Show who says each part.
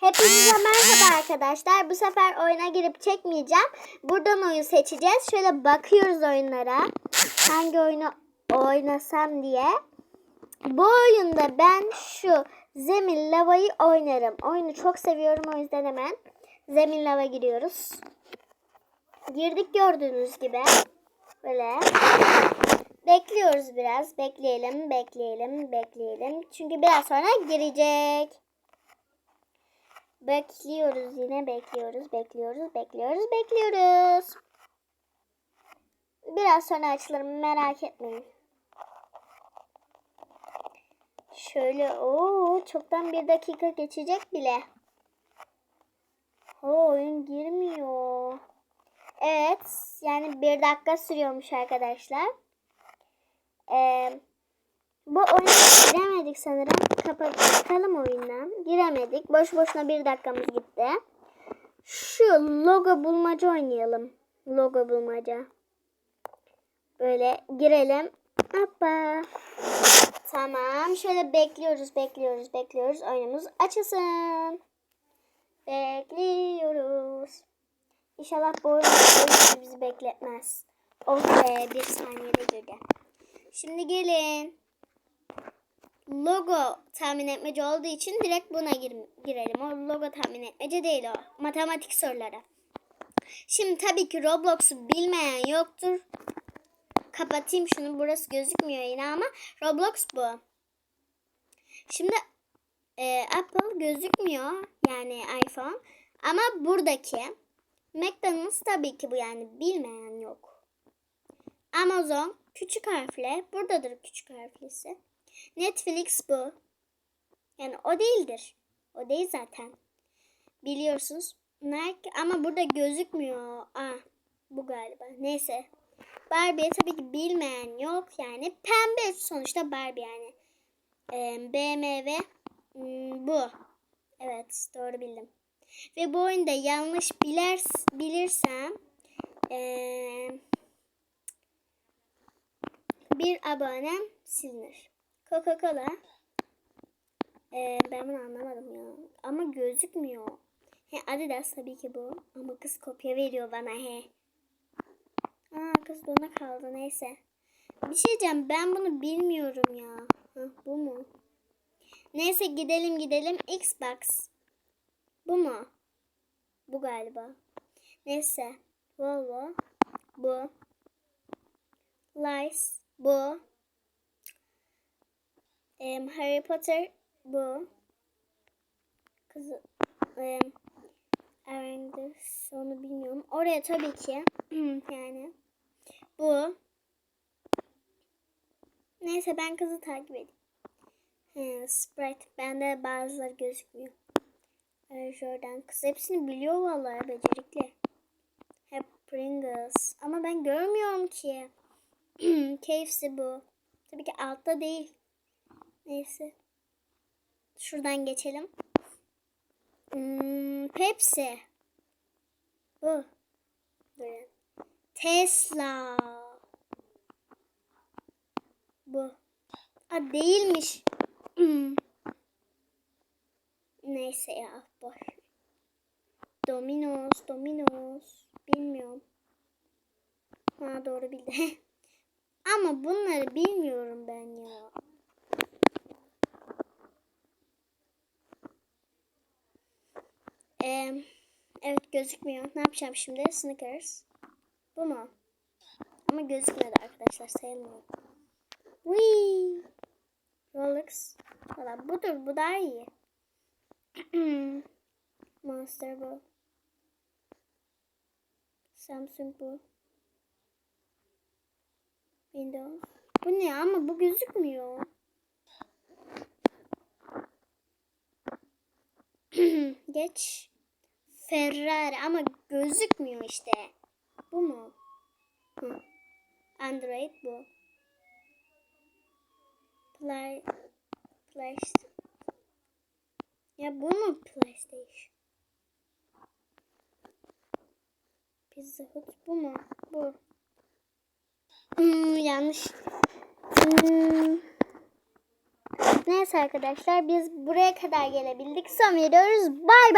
Speaker 1: Hepinize merhaba arkadaşlar. Bu sefer oyuna girip çekmeyeceğim. Buradan oyun seçeceğiz. Şöyle bakıyoruz oyunlara. Hangi oyunu oynasam diye. Bu oyunda ben şu Zemin Lava'yı oynarım. Oyunu çok seviyorum o yüzden hemen Zemin Lava giriyoruz. Girdik gördüğünüz gibi. Böyle. Bekliyoruz biraz. Bekleyelim, bekleyelim, bekleyelim. Çünkü biraz sonra girecek. Bekliyoruz yine bekliyoruz, bekliyoruz, bekliyoruz, bekliyoruz. Biraz sonra açılır merak etmeyin. Şöyle o çoktan bir dakika geçecek bile. O oyun girmiyor. Evet yani bir dakika sürüyormuş arkadaşlar. Ee, bu oyuna giremedik sanırım. Kapatalım oyundan. Giremedik. Boş boşuna bir dakikamız gitti. Şu logo bulmaca oynayalım. Logo bulmaca. Böyle girelim. Hoppa. Tamam. Şöyle bekliyoruz, bekliyoruz, bekliyoruz. Oyunumuz açılsın. Bekliyoruz. İnşallah bu oyun bizi bekletmez. Oh be bir saniyede girdi. Şimdi gelin. Logo tahmin etmece olduğu için direkt buna gir girelim. O logo tahmin etmece değil o. Matematik soruları. Şimdi tabii ki Roblox'u bilmeyen yoktur. Kapatayım şunu. Burası gözükmüyor yine ama Roblox bu. Şimdi e, Apple gözükmüyor. Yani iPhone. Ama buradaki McDonald's tabii ki bu yani bilmeyen yok. Amazon küçük harfle. Buradadır küçük harflisi. Netflix bu. Yani o değildir. O değil zaten. Biliyorsunuz. Nike ama burada gözükmüyor. Ah bu galiba. Neyse. Barbie tabii ki bilmeyen yok. Yani pembe sonuçta Barbie yani. Ee, BMW hmm, bu. Evet doğru bildim. Ve bu oyunda yanlış biler, bilirsem ee, bir abonem silinir. Coca-Cola. Ee, ben bunu anlamadım ya. Ama gözükmüyor. He Adidas tabii ki bu. Ama kız kopya veriyor bana he. Aa kız dona kaldı neyse. Bir şey diyeceğim ben bunu bilmiyorum ya. Hah, bu mu? Neyse gidelim gidelim. Xbox. Bu mu? Bu galiba. Neyse. Volvo. Bu. Lice. Bu. Em, Harry Potter. Bu. Kızı. Em, Avengers. Onu bilmiyorum. Oraya tabii ki. yani. Bu. Neyse ben kızı takip edeyim. He, Sprite. Bende bazıları gözükmüyor. Air Jordan. Kız hepsini biliyor vallahi becerikli. Hep Pringles. Ama ben görmüyorum ki. KFC bu. Tabii ki altta değil. Neyse. Şuradan geçelim. Hmm, Pepsi. Bu. Böyle. Tesla. Bu. Aa, değilmiş. Hmm. Neyse ya boş. Domino's, Domino's. Bilmiyorum. Ha doğru bildi. Ama bunları bilmiyorum ben ya. Ee, evet gözükmüyor. Ne yapacağım şimdi? Snickers. Bu mu? Ama gözükmedi arkadaşlar. Sayılmıyor. Wii. Rolex. Valla budur. Bu daha iyi. Monster bu. Samsung bu. Windows. Bu ne ama bu gözükmüyor. Geç. Ferrari ama gözükmüyor işte. Bu mu? Hı. Android bu. Play PlayStation. Ya bu mu PlayStation? Pizza Hut bu mu? Bu. Hmm, yanlış. Hmm. Neyse arkadaşlar biz buraya kadar gelebildik. Son veriyoruz. Bay bay.